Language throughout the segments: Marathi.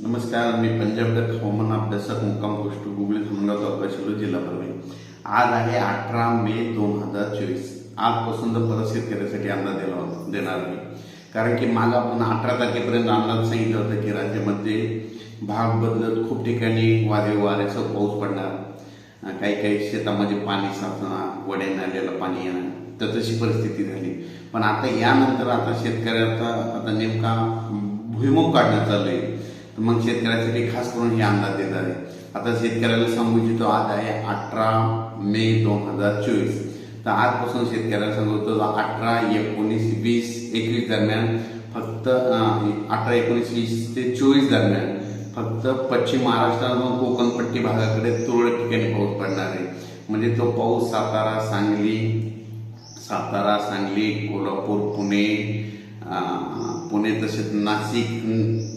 नमस्कार मी पंजाब हवामान अभ्यासक मुक्काम गोष्ट गुगली धमगाव तालुका जिल्हा परभणी. आज आहे अठरा मे दोन हजार चोवीस. आजपासून तर परत शेतकऱ्यासाठी अंदाज दिला देणार मी कारण की माग आपण अठरा तारखेपर्यंत अंदाज सांगितलं होतं की राज्यामध्ये भाग बदलत खूप ठिकाणी वादळी वाऱ्याचा पाऊस पडणार. काही काही शेतामध्ये पाणी साचणार वड्या नाल्याला पाणी येणार. तर तशी परिस्थिती झाली. पण आता यानंतर आता शेतकऱ्याचा आता नेमका भुईमुख काढणं चालू आहे. मग शेतकऱ्यासाठी खास करून हे अंदाज देत आहे. आता शेतकऱ्याला सांगू इच्छितो आज आहे अठरा मे दोन हजार चोवीस. तर आजपासून शेतकऱ्याला सांगतो अठरा एकोणीस वीस एकवीस दरम्यान फक्त अठरा एकोणीस वीस ते चोवीस दरम्यान फक्त पश्चिम महाराष्ट्रातून कोकणपट्टी भागाकडे तुरळक ठिकाणी पाऊस पडणार आहे. म्हणजे तो पाऊस सातारा सांगली सातारा सांगली कोल्हापूर पुणे पुणे तसेच नाशिक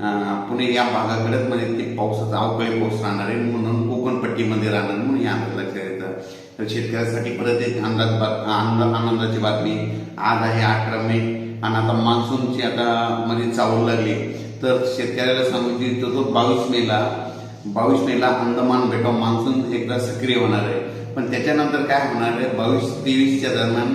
पुणे या भागाकडेच म्हणजे ते पावसाचा अवकाळी पाऊस राहणार आहे. म्हणून कोकणपट्टीमध्ये राहणार म्हणून हे अंदाज लक्षात येतं तर शेतकऱ्यासाठी परत एक अंदाज बात- आनंद आनंदाची बातमी. आज आहे अकरा मे आणि आता मान्सूनची आता म्हणजे मध्ये चावू लागली. तर शेतकऱ्याला सांगू इच्छितो तो बावीस मेला बावीस मेला अंदमान बेटाव मान्सून एकदा सक्रिय होणार आहे. पण त्याच्यानंतर काय होणार आहे? बावीस तेवीसच्या दरम्यान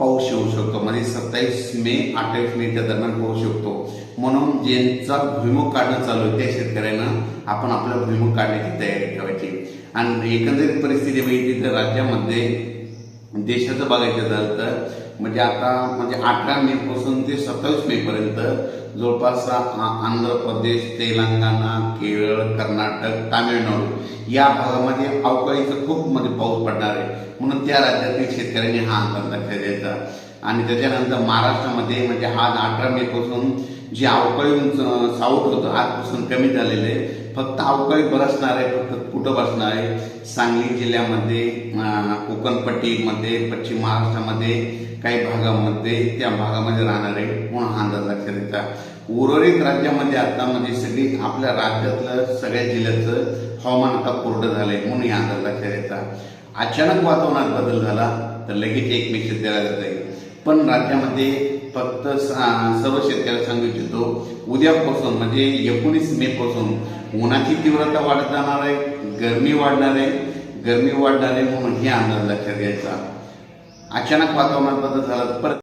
पाऊस येऊ शकतो. म्हणजे सत्तावीस मे अठ्ठावीस मेच्या दरम्यान पाऊस शकतो. म्हणून ज्यांचा भुईमुख काढणं चालू आहे त्या शेतकऱ्यांना आपण आपला भुईमुख काढण्याची तयारी ठेवायची. आणि एकंदरीत परिस्थिती बघितली तर राज्यामध्ये देशाचं बघायचं झालं तर म्हणजे आता म्हणजे अठरा मे पासून ते सत्तावीस मे पर्यंत जवळपास आंध्र प्रदेश तेलंगणा केरळ कर्नाटक तामिळनाडू या भागामध्ये अवकाळीचं खूप म्हणजे पाऊस पडणार आहे. म्हणून त्या राज्यातील शेतकऱ्यांनी हा अंदाज लक्षात द्यायचा आणि त्याच्यानंतर महाराष्ट्रामध्ये म्हणजे आज अठरा मे पासून जे अवकाळी साऊथ होतं आजपासून कमी झालेलं आहे. फक्त अवकाळी बरसणार आहे फक्त कुठं बसणार आहे? सांगली जिल्ह्यामध्ये कोकणपट्टीमध्ये पश्चिम महाराष्ट्रामध्ये काही भागामध्ये त्या भागामध्ये राहणार आहे म्हणून हा अंदाज लक्षात येतात उर्वरित राज्यामध्ये आता म्हणजे सगळी आपल्या राज्यातलं सगळ्या जिल्ह्याचं हवामान आता कोरडं झालंय म्हणून हे अंदाज लक्षात येतात अचानक वातावरणात बदल झाला तर लगेच एक मेसेज दिला आहे पण राज्यामध्ये फक्त सर्व शेतकऱ्याला सांगू इच्छितो उद्यापासून म्हणजे एकोणीस मे पासून उन्हाची तीव्रता वाढत जाणार आहे गरमी वाढणार आहे. गरमी वाढणार आहे म्हणून हे अंदाज लक्षात घ्यायचा. अचानक वातावरणात बदल झाला तर परत